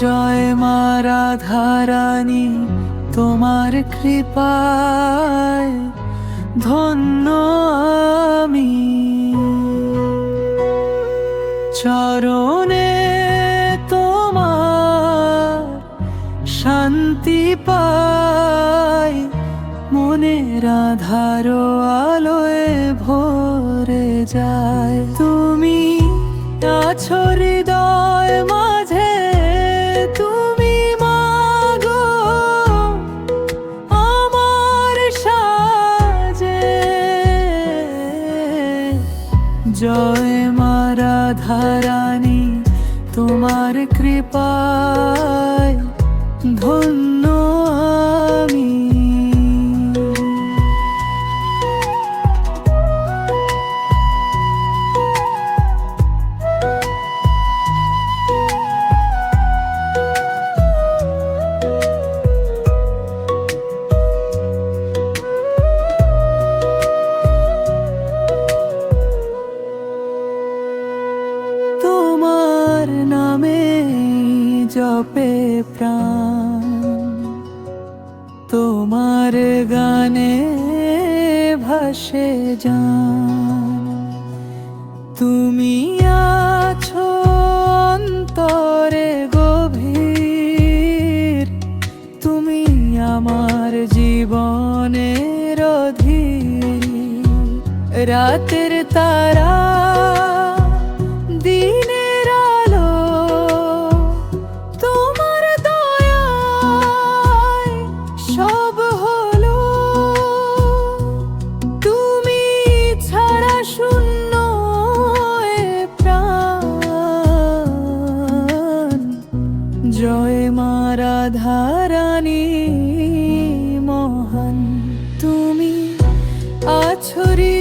জয় মা তোমার কৃপায় ধন্য আমি। চরণে তোমার শান্তি পাই মনের আধার আলোয় ভরে যায়। তুমি আছো হৃদয় জয় মা রাধারানী তোমার কৃপায় ধন্য তোমার নামে জপে প্রাণ। তোমার গানে ভাসে যান তুমি আছো অন্তরে গভীর। তুমি আমার জীবনের অধীর। রাতের তারা জয় মা রাধারানী মহান। তুমি আছরি